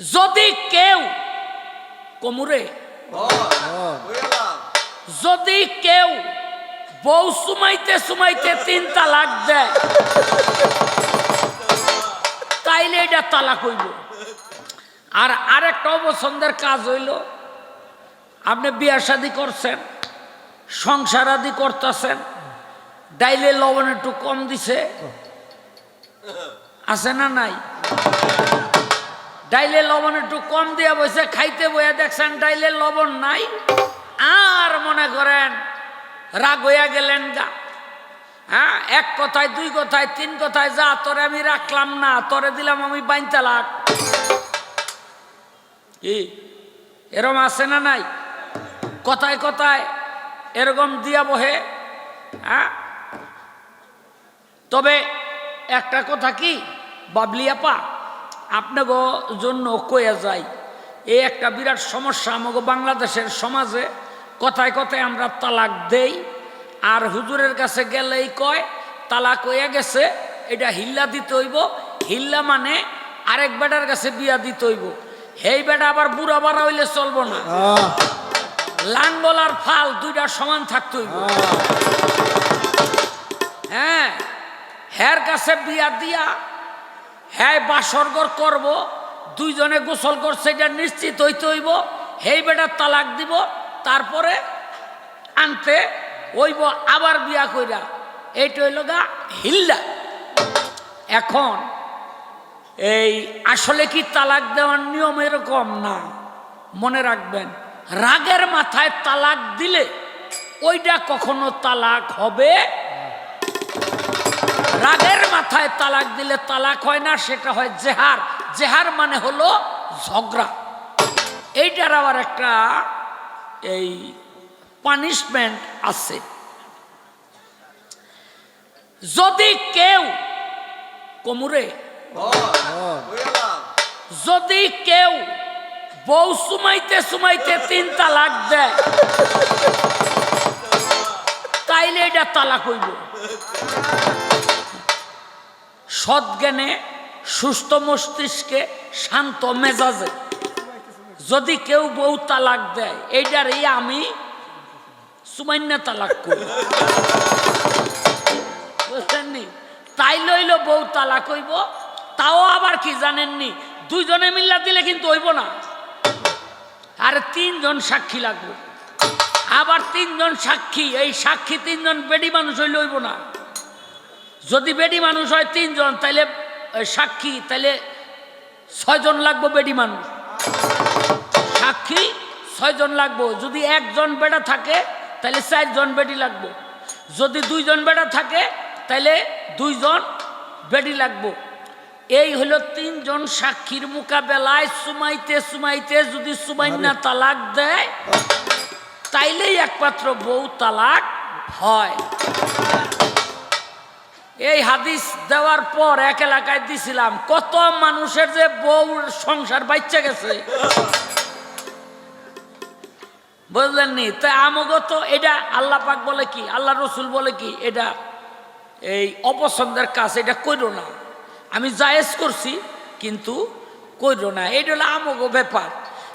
যদি কেউ, কোমরে। যদি কেউ বউ সুমাইতে সুমাইতে তিন তালাক দেয় তাইলে এটা তালাক হইল আর আরেকটা অপছন্দের কাজ হইল, আপনি বিয়া শাদি করছেন, সংসার আদি করতেছেন, ডাইলে লবণ একটু কম দিছে। আছে না নাই? ডাইলে লবণ একটু কম দিয়া বসে খাইতে বইয়া দেখছেন ডাইলে লবণ নাই। আর মনে করেন রাগ হইয়া গেলেন গা। হ্যাঁ এক কথায়, দুই কথায়, তিন কথায়, যা তোরে আমি রাখলাম না, তোরে দিলাম আমি বাইনতে লাগ। কি? এরম আছে না নাই? কথায় কথায় এরকম দিয়া বহে হ্যাঁ? তবে একটা কথা কি? বাবলিয়াপা আপনাকে জন্য কয়ে যাই এই একটা বিরাট সমস্যা আমাকে বাংলাদেশের সমাজে। কথায় কথায় আমরা তালাক দেই আর হুজুরের কাছে গেলেই কয় তালাক হয়ে গেছে এটা হিল্লা দিতে হইব। হিল্লা মানে আরেক বেটার কাছে বিয়া দিতে হইব। সেই বেটা আবার বুড়া বাড়া হইলে চলবো না। লাঙ্গল আর ফাল দুইটা সমান থাকতে হইব। হ্যাঁ হ্যার কাছে বিয়া দিয়া হ্যাঁ বাসরগর করব, দুইজনে গোসল করছে, এটা নিশ্চিত হইতে হইব, হেই বেটা তালাক দিব, তারপরে আনতে হইব, আবার বিয়া কইরা। এইটা হইল গা হিল্লা। এখন এই আসলে কি তালাক দেওয়ার নিয়ম এরকম না? মনে রাখবেন, রাগের মাথায় তালাক দিলে ওইটা কখনো তালাক হবে মাথায় তালাক দিলে তালাক হয় না, সেটা হয় জেহার। জেহার মানে হলো ঝগড়া। এইটার আবার একটা এই পানিশমেন্ট আছে। যদি কেউ, কোমরে, যদি কেউ বউ সুমাইতে সুমাইতে তিন তালাক দেয়, তাইলে এটা তালাক হইব। সৎজ্ঞানে সুস্থ মস্তিষ্কে শান্ত মেজাজে। যদি কেউ বউ তালাক দেয়, এইটারই আমি সুমান্য তালাক করি। বুঝলেননি তাই লইল বউ তালাক হইব, তাও আবার কি জানেননি? দুইজনে মিল্লা দিলে কিন্তু হইব না। আর তিনজন সাক্ষী লাগবে। আবার তিনজন সাক্ষী, এই সাক্ষী তিনজন বেডি মানুষ হইলে হইব না। যদি বেডি মানুষ হয় তিনজন তাইলে সাক্ষী তাইলে ছয়জন লাগবো বেডি মানুষ। সাক্ষী ছয়জন লাগবো। যদি একজন বেটা থাকে তাহলে চারজন বেডি লাগবো। যদি দুইজন বেটা থাকে তাহলে দুইজন বেডি লাগবো। এই হলো তিনজন সাক্ষীর মোকাবেলায় সুমাইতে সুমাইতে যদি সুমাইনা তালাক দেয় তাইলেই একমাত্র বউ তালাক হয়। এই হাদিস দেওয়ার পর এক এলাকায় দিছিলাম, কত মানুষের যে বউ সংসার বাচ্চা গেছে। বুঝলেন নি তা আমাকে তো এটা আল্লাহ পাক বলে কি, আল্লাহ রসুল বলে কি, এটা এই অপছন্দের কাজ, এটা কইরো না। আমি জায়েজ করছি, কিন্তু কইরো না। এটা হলো আমগো ব্যাপার।